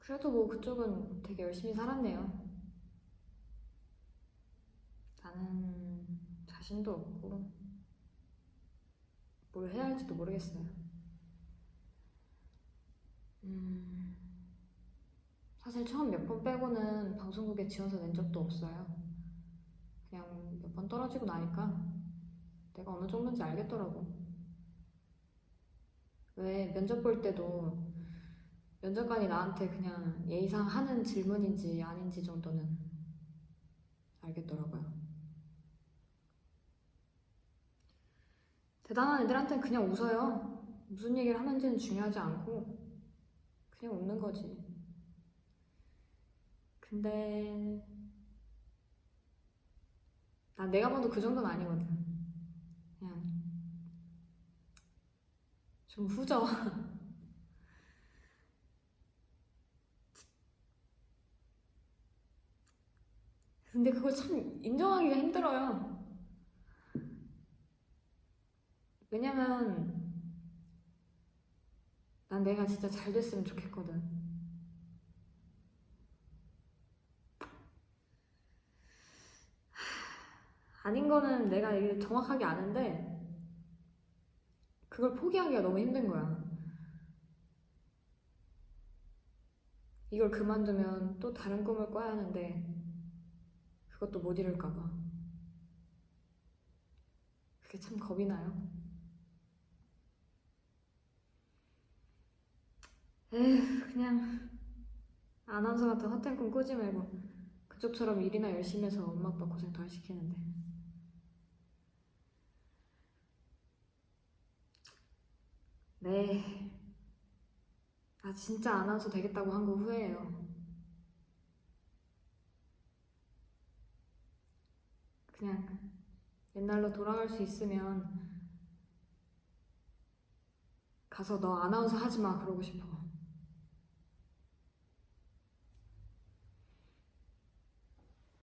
그래도 뭐 그쪽은 되게 열심히 살았네요. 나는 자신도 없고 뭘 해야 할지도 모르겠어요. 음, 사실 처음 몇 번 빼고는 방송국에 지원서 낸 적도 없어요. 그냥 몇 번 떨어지고 나니까 내가 어느 정도인지 알겠더라고. 왜 면접 볼 때도 면접관이 나한테 그냥 예의상 하는 질문인지 아닌지 정도는 알겠더라고요. 대단한 애들한테는 그냥 웃어요. 무슨 얘기를 하는지는 중요하지 않고 그냥 웃는 거지. 근데 난 내가 봐도 그 정도는 아니거든. 그냥 좀 후져. 근데 그걸 참 인정하기가 힘들어요. 왜냐면 난 내가 진짜 잘 됐으면 좋겠거든. 아닌 거는 내가 정확하게 아는데 그걸 포기하기가 너무 힘든 거야. 이걸 그만두면 또 다른 꿈을 꿔야 하는데 그것도 못 이룰까봐. 그게 참 겁이 나요. 에휴, 그냥 아나운서 같은 헛된 꿈 꾸지 말고 그쪽처럼 일이나 열심히 해서 엄마 아빠 고생 덜 시키는데. 네. 나 진짜 아나운서 되겠다고 한 거 후회해요. 그냥 옛날로 돌아갈 수 있으면 가서 너 아나운서 하지 마 그러고 싶어.